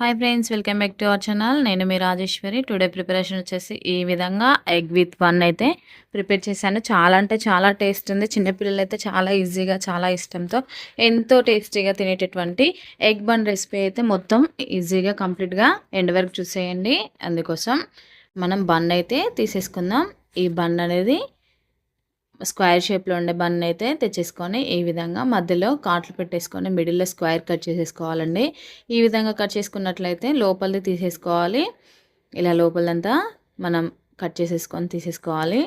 Hi friends welcome back to our channel నేను మీ Rajeshwari. Today preparation వచ్చేసి ఈ విధంగా ఎగ్ విత్ వన్ అయితే ప్రిపేర్ చేశాను. చాలా అంటే చాలా టేస్ట్ ఉంది. చిన్నపిల్లలు అయితే చాలా ఈజీగా చాలా ఇష్టంతో ఎంతో టేస్టీగా తినేటటువంటి ఎగ్ బన్ రెసిపీ అయితే మొత్తం ఈజీగా కంప్లీట్గా ఎండ్ వరకు చూసేయండి. అందుకోసం మనం బన్ అయితే తీసేసుకుందాం. ఈ బన్ అనేది స్క్వేర్ షేప్లో ఉండే బన్ అయితే తెచ్చేసుకొని ఈ విధంగా మధ్యలో కాట్లు పెట్టేసుకొని మిడిల్లో స్క్వేర్ కట్ చేసేసుకోవాలండి. ఈ విధంగా కట్ చేసుకున్నట్లయితే లోపలిది తీసేసుకోవాలి. ఇలా లోపలంతా మనం కట్ చేసేసుకొని తీసేసుకోవాలి.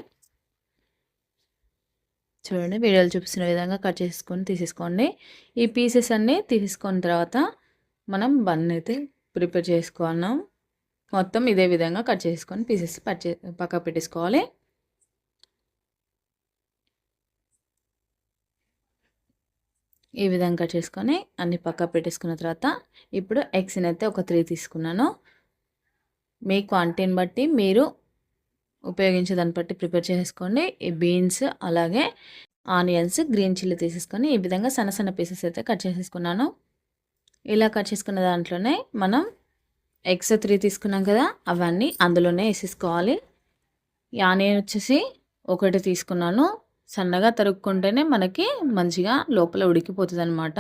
చూడండి వీడియోలు చూపిస్తున్న విధంగా కట్ చేసుకొని తీసేసుకోండి. ఈ పీసెస్ అన్నీ తీసేసుకున్న తర్వాత మనం బన్ అయితే ప్రిపేర్ చేసుకున్నాం మొత్తం ఇదే విధంగా కట్ చేసుకొని పీసెస్ పచ్చే పక్క పెట్టేసుకోవాలి. ఈ విధంగా కట్ చేసుకొని అన్ని పక్క పెట్టేసుకున్న తర్వాత ఇప్పుడు ఎగ్స్ని అయితే ఒక త్రీ తీసుకున్నాను. మీ క్వాంటిటీని బట్టి మీరు ఉపయోగించే దాన్ని బట్టి ప్రిపేర్ చేసుకోండి. ఈ బీన్స్ అలాగే ఆనియన్స్ గ్రీన్ చిల్లీ తీసేసుకొని ఈ విధంగా సన్న సన్న పీసెస్ అయితే కట్ చేసేసుకున్నాను. ఇలా కట్ చేసుకున్న దాంట్లోనే మనం ఎగ్స్ త్రీ తీసుకున్నాం కదా అవన్నీ అందులోనే వేసేసుకోవాలి. ఈ ఆనియన్ వచ్చేసి ఒకటి తీసుకున్నాను. సన్నగా తరుక్కుంటేనే మనకి మంచిగా లోపల ఉడికిపోతుంది అనమాట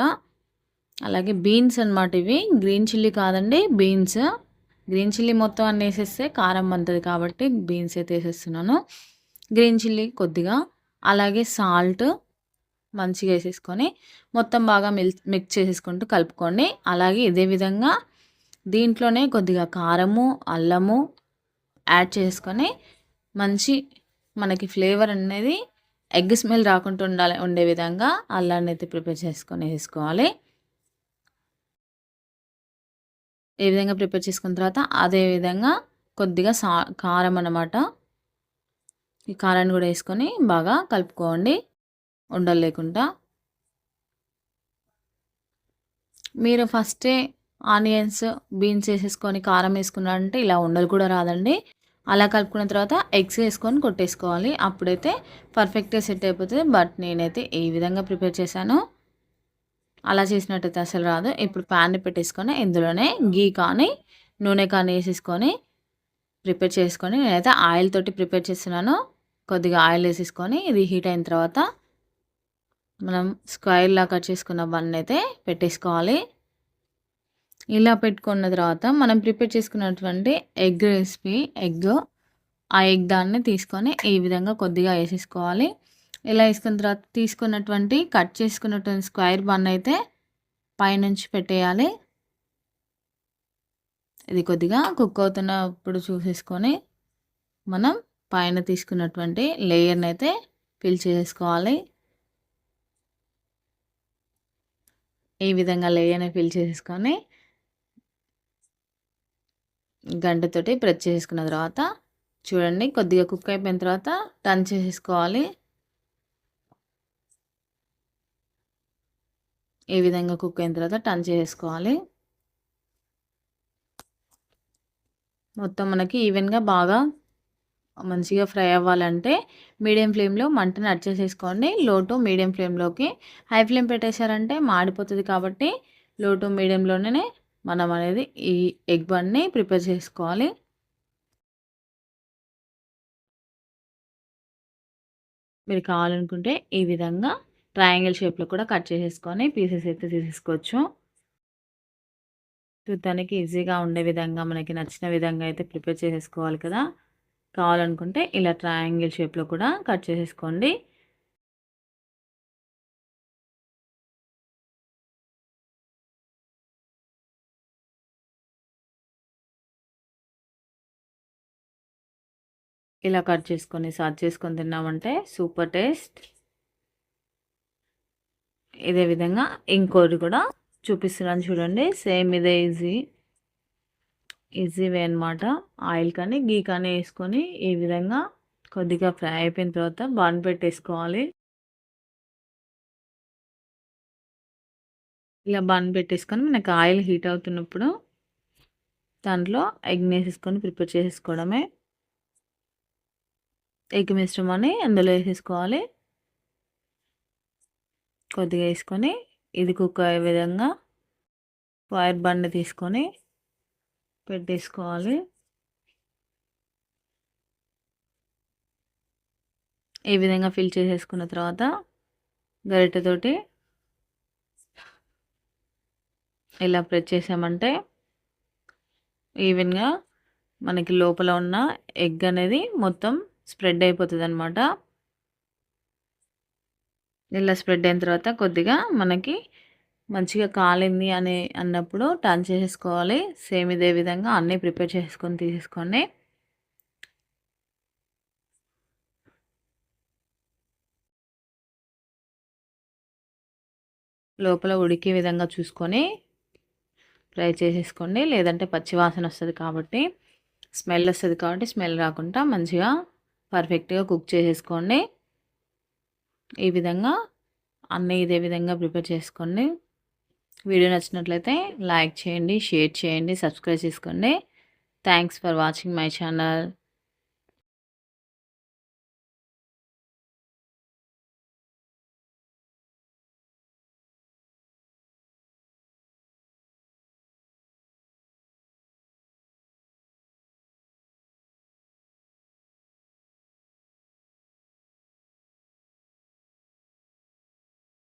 అలాగే బీన్స్ అనమాట ఇవి. గ్రీన్ చిల్లీ కాదండి బీన్స్. గ్రీన్ చిల్లీ మొత్తం అన్నీ వేసేస్తే కారం అంతది కాబట్టి బీన్స్ అయితే వేసేస్తున్నాను. గ్రీన్ చిల్లీ కొద్దిగా. అలాగే సాల్ట్ మంచిగా వేసేసుకొని మొత్తం బాగా మిల్ మిక్స్ చేసేసుకుంటూ కలుపుకోండి. అలాగే ఇదే విధంగా దీంట్లోనే కొద్దిగా కారము అల్లము యాడ్ చేసుకొని మంచి మనకి ఫ్లేవర్ అనేది ఎగ్ స్మెల్ రాకుండా ఉండాలి ఉండే విధంగా అల్లాన్ని అయితే ప్రిపేర్ చేసుకొని వేసుకోవాలి. ఏ విధంగా ప్రిపేర్ చేసుకున్న తర్వాత అదే విధంగా కొద్దిగా సా కారం అన్నమాట. ఈ కారాన్ని కూడా వేసుకొని బాగా కలుపుకోండి ఉండలు లేకుండా. మీరు ఫస్టే ఆనియన్స్ బీన్స్ వేసేసుకొని కారం వేసుకున్నారంటే ఇలా ఉండలు కూడా రాదండి. అలా కలుపుకున్న తర్వాత ఎగ్స్ వేసుకొని కొట్టేసుకోవాలి. అప్పుడైతే పర్ఫెక్ట్గా సెట్ అయిపోతుంది. బట్ నేనైతే ఈ విధంగా ప్రిపేర్ చేశాను అలా చేసినట్టయితే అసలు రాదు. ఇప్పుడు ప్యాన్ని పెట్టేసుకొని ఇందులోనే గీ కానీ నూనె కానీ వేసేసుకొని ప్రిపేర్ చేసుకొని నేనైతే ఆయిల్ తోటి ప్రిపేర్ చేస్తున్నాను. కొద్దిగా ఆయిల్ వేసేసుకొని ఇది హీట్ అయిన తర్వాత మనం స్క్వైర్లా కట్ చేసుకున్న బన్ అయితే పెట్టేసుకోవాలి. ఇలా పెట్టుకున్న తర్వాత మనం ప్రిపేర్ చేసుకున్నటువంటి ఎగ్ రెసిపీ ఎగ్ ఆ ఎగ్ దాన్ని తీసుకొని ఈ విధంగా కొద్దిగా వేసేసుకోవాలి. ఇలా వేసుకున్న తర్వాత తీసుకున్నటువంటి కట్ చేసుకున్నటువంటి స్క్వైర్ బన్ అయితే పైనుంచి పెట్టేయాలి. ఇది కొద్దిగా కుక్ అవుతున్నప్పుడు చూసేసుకొని మనం పైన తీసుకున్నటువంటి లేయర్ని అయితే ఫిల్ చేసుకోవాలి ఈ విధంగా లేయర్ని ఫిల్ చేసుకొని గంటతోటి ప్రెస్ చేసుకున్న తర్వాత చూడండి కొద్దిగా కుక్ అయిపోయిన తర్వాత టర్న్ చేసేసుకోవాలి. ఈ విధంగా కుక్ అయిన తర్వాత టర్న్ చేసుకోవాలి మొత్తం మనకి ఈవెన్గా బాగా మంచిగా ఫ్రై అవ్వాలంటే మీడియం ఫ్లేమ్లో మంటను అడ్ చేసేసుకోండి. లో టు మీడియం ఫ్లేమ్లోకి హై ఫ్లేమ్ పెట్టేశారంటే మాడిపోతుంది కాబట్టి లో టు మీడియంలోనే మనం అనేది ఈ ఎగ్ బన్ని ప్రిపేర్ చేసుకోవాలి. మీరు కావాలనుకుంటే ఈ విధంగా ట్రయాంగిల్ షేప్లో కూడా కట్ చేసేసుకొని పీసెస్ అయితే తీసేసుకోవచ్చు. చూడటానికి ఈజీగా ఉండే విధంగా మనకి నచ్చిన విధంగా అయితే ప్రిపేర్ చేసేసుకోవాలి కదా. కావాలనుకుంటే ఇలా ట్రయాంగిల్ షేప్లో కూడా కట్ చేసేసుకోండి. ఇలా కట్ చేసుకొని సర్వ్ చేసుకొని తిన్నామంటే సూపర్ టేస్ట్. ఇదే విధంగా ఇంకోటి కూడా చూపిస్తున్నాను చూడండి. సేమ్ ఇదే ఈజీ. ఈజీ వే అనమాట ఆయిల్ కానీ గీ కానీ వేసుకొని ఈ విధంగా కొద్దిగా ఫ్రై అయిపోయిన తర్వాత బాన్ పెట్టేసుకోవాలి. ఇలా బన్ పెట్టేసుకొని మనకు ఆయిల్ హీట్ అవుతున్నప్పుడు దాంట్లో ఎగ్ వేసేసుకొని ప్రిపేర్ చేసేసుకోవడమే. ఎగ్ మిశ్రమాన్ని అందులో వేసేసుకోవాలి. కొద్దిగా వేసుకొని ఇది కుక్ అయ్యే విధంగా వైర్ బండి తీసుకొని పెట్టేసుకోవాలి. ఈ విధంగా ఫిల్ చేసేసుకున్న తర్వాత గరిటెతోటి ఇలా ప్రెస్ చేసామంటే ఈవెన్గా మనకి లోపల ఉన్న ఎగ్ అనేది మొత్తం స్ప్రెడ్ అయిపోతుంది అనమాట ఇలా స్ప్రెడ్ అయిన తర్వాత కొద్దిగా మనకి మంచిగా కాలింది అని అన్నప్పుడు టర్న్ చేసేసుకోవాలి. సేమ్ ఇదే విధంగా అన్నీ ప్రిపేర్ చేసుకొని తీసేసుకోండి. లోపల ఉడికే విధంగా చూసుకొని ఫ్రై చేసేసుకోండి. లేదంటే పచ్చివాసన వస్తుంది కాబట్టి స్మెల్ వస్తుంది కాబట్టి స్మెల్ రాకుండా మంచిగా పర్ఫెక్ట్గా కుక్ చేసేసుకోండి. ఈ విధంగా అన్నీ ఇదే విధంగా ప్రిపేర్ చేసుకోండి. వీడియో నచ్చినట్లయితే లైక్ చేయండి షేర్ చేయండి సబ్స్క్రైబ్ చేసుకోండి. Thanks for watching my channel.